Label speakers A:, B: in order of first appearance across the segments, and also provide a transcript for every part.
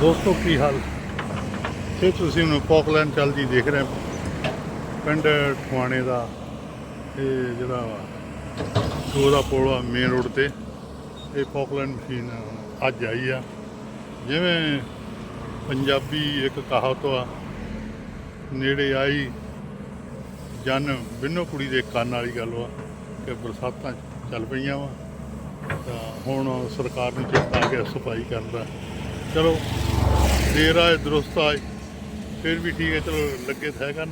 A: ਦੋਸਤੋ, ਕੀ ਹਾਲ? ਇਹ ਤੁਸੀਂ ਹੁਣ ਪੌਕਲੈਂਡ ਚੱਲਦੀ ਦੇਖ ਰਹੇ ਪਿੰਡ ਠਵਾਣੇ ਦਾ ਇਹ ਜਿਹੜਾ ਵਾ, ਦੋ ਦਾ ਪੁਲ ਆ ਮੇਨ ਰੋਡ ਤੇ ਇਹ ਪੌਕਲੈਂਡ ਮਸ਼ੀਨ ਅੱਜ ਆਈ ਆ। ਜਿਵੇਂ ਪੰਜਾਬੀ ਇੱਕ ਕਹਾਵਤ ਆ ਨੇੜੇ ਆਈ ਜਨ ਬਿੰਨੋ ਕੁੜੀ ਦੇ ਕੰਨ ਵਾਲੀ ਗੱਲ ਵਾ, ਕਿ ਬਰਸਾਤਾਂ ਚੱਲ ਪਈਆਂ ਵਾ। ਤਾਂ ਹੁਣ ਸਰਕਾਰ ਨੂੰ ਚੇਤਾ ਆ ਗਿਆ ਸਫ਼ਾਈ ਕਰਨ ਦਾ। ਚਲੋ ਦੇਰ ਆਏ ਦਰੁਸਤ ਆਏ ਫਿਰ ਵੀ ਠੀਕ ਹੈ, ਚਲੋ ਲੱਗੇ ਤਾਂ ਹੈ ਕਰਨ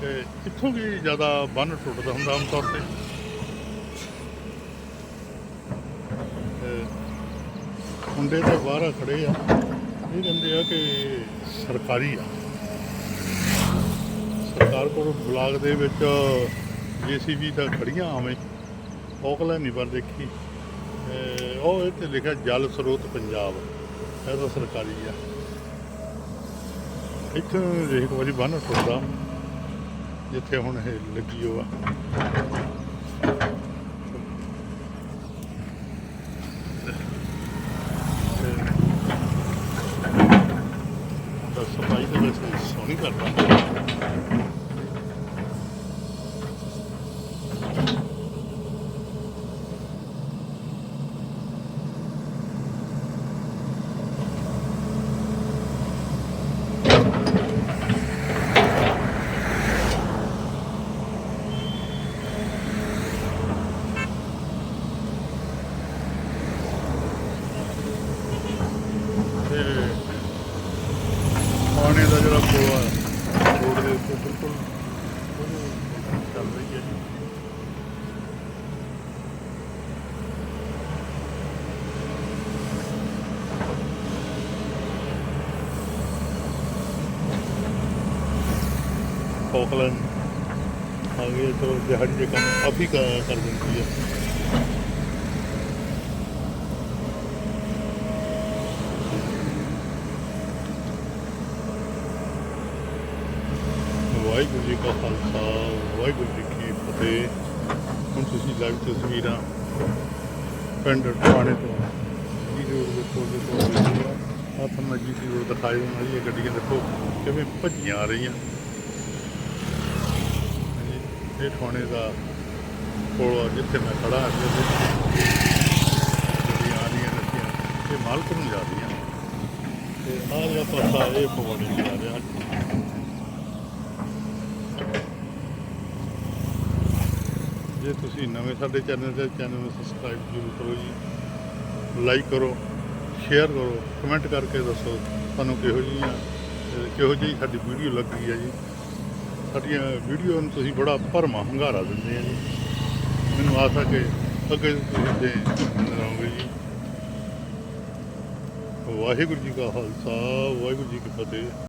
A: ਤੇ ਇੱਥੋਂ ਵੀ ਜ਼ਿਆਦਾ ਬੰਨ ਟੁੱਟਦਾ ਹੁੰਦਾ ਆਮ ਤੌਰ ਤੇ? ਤੇ ਮੁੰਡੇ ਤਾਂ ਬਾਹਰ ਖੜੇ ਆ। ਇਹ ਕਹਿੰਦੇ ਆ ਕਿ ਸਰਕਾਰੀ ਆ। ਸਰਕਾਰ ਕੋਲ ਬਲਾਕ ਦੇ ਵਿੱਚ ਜੀਸੀਬੀ ਤਾਂ ਖੜੀਆਂ ਆਵੇਂ। ਔਕਲੈਂਡ ਨਹੀਂ ਪਰ ਦੇਖੀ। ਤੇ ਉਹ ਇੱਥੇ ਲਿਖਿਆ ਜਲ ਸਰੋਤ ਪੰਜਾਬ। ਇਹ ਤਾਂ ਸਰਕਾਰੀ ਆ। ਇੱਥੇ ਦੇਖ ਵਾਰੀ ਬੰਨ ਟੁੱਟਦਾ ਜਿੱਥੇ ਹੁਣ ਇਹ ਲੱਗੀ ਹੋਆ ਤਾਂ ਸਫ਼ਾਈ ਤਾਂ ਵੈਸੇ ਸੋਹਣੀ ਕਰਦਾ ਤੇ ਪਾਣੀ ਦਾ ਜਿਹੜਾ ਪੁਲ ਆ ਰੋਡ ਦੇ ਉੱਤੇ ਬਿਲਕੁਲ ਉਹਨੂੰ ਚੱਲ ਰਹੀ ਹੈ ਜੀ ਫੋਕਲੈਂਡ ਆਗੇ ਤੋਂ ਦਿਹਾੜੀ ਦੇ ਕੰਮ ਕਾਫੀ ਕਰ ਦਿੰਦੀ ਹੈ ਵਾਹਿਗੁਰੂ ਜੀ ਕਾ ਖਾਲਸਾ, ਵਾਹਿਗੁਰੂ ਜੀ ਕੀ ਫਤਿਹ। ਹੁਣ ਤੁਸੀਂ ਲਾਈਵ ਤਸਵੀਰਾਂ ਪਿੰਡ ਠਾਣੇ ਤੋਂ। ਜੀ ਰੋਡ ਦੇ ਕੋਲ ਦੇ ਕੋਲ ਦੇਖੋ ਆ ਦੀ ਰੋਡ ਦਿਖਾਈ ਦੇਣ ਵਾਲੀ ਗੱਡੀਆਂ ਦੇਖੋ, ਕਿਵੇਂ ਭੱਜੀਆਂ ਆ ਰਹੀਆਂ। ਇਹ ਠਾਣੇ ਦਾ ਕੋਲ ਆ, ਜਿੱਥੇ ਮੈਂ ਖੜਾ ਹਾਂ ਗੱਡੀਆਂ ਆ ਰਹੀਆਂ ਨੇ ਇਹ ਮਾਲਕ ਨੂੰ ਜਾ ਰਹੀਆਂ। ਤੇ ਆਹ ਜਿਹੜਾ ਪਾਸਾ ਇਹ ਪਵਾੜੀ ਨੂੰ ਜਾ ਰਿਹਾ। ਜੇ ਤੁਸੀਂ ਨਵੇਂ ਸਾਡੇ ਚੈਨਲ ਤੇ ਚੈਨਲ ਨੂੰ ਸਬਸਕ੍ਰਾਈਬ ਜ਼ਰੂਰ ਕਰੋ ਜੀ ਲਾਈਕ ਕਰੋ ਸ਼ੇਅਰ ਕਰੋ ਕਮੈਂਟ ਕਰਕੇ ਦੱਸੋ ਤੁਹਾਨੂੰ ਕਿਹੋ ਜਿਹੀਆਂ ਕਿਹੋ ਜਿਹੀ ਸਾਡੀ ਵੀਡੀਓ ਲੱਗ ਲੱਗੀ ਹੈ ਜੀ। ਸਾਡੀਆਂ ਵੀਡੀਓ ਨੂੰ ਤੁਸੀਂ ਬੜਾ ਭਰਮਾ ਹੰਗਾਰਾ ਦਿੰਦੇ ਆ ਜੀ। ਮੈਨੂੰ ਆਸ ਹੈ ਕਿ ਅੱਗੇ ਤੁਸੀਂ ਦੇ ਰਹੋਗੇ ਜੀ। ਵਾਹਿਗੁਰੂ ਜੀ ਕਾ ਖਾਲਸਾ, ਵਾਹਿਗੁਰੂ ਜੀ ਕੀ ਫਤਿਹ।